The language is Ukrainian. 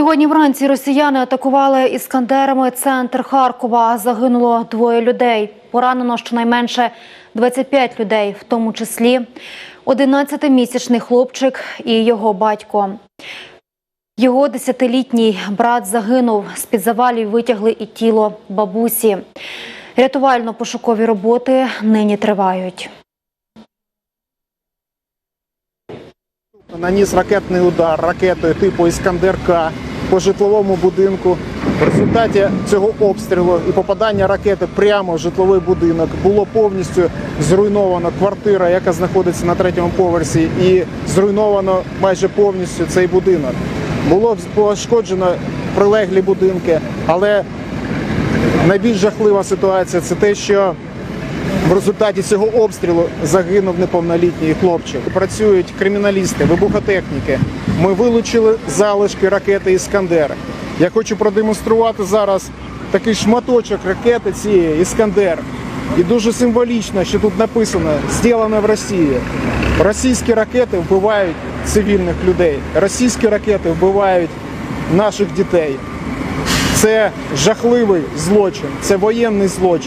Сьогодні вранці росіяни атакували іскандерами центр Харкова. Загинуло двоє людей. Поранено щонайменше 25 людей, в тому числі 11-місячний хлопчик і його батько. Його десятилітній брат загинув. З-під завалів витягли і тіло бабусі. Рятувально-пошукові роботи нині тривають. Наніс ракетний удар ракетою типу Іскандер-К по житловому будинку. В результаті цього обстрілу і попадання ракети прямо в житловий будинок було повністю зруйновано квартира, яка знаходиться на третьому поверсі, і зруйновано майже повністю цей будинок. Було пошкоджено прилеглі будинки, але найбільш жахлива ситуація це те, що в результаті цього обстрілу загинув неповнолітній хлопчик. Працюють криміналісти, вибухотехніки. Ми вилучили залишки ракети Іскандер. Я хочу продемонструвати зараз такий шматочок ракети цієї Іскандер. І дуже символічно, що тут написано «Зроблено в Росії. Російські ракети вбивають цивільних людей. Російські ракети вбивають наших дітей. Це жахливий злочин, це воєнний злочин.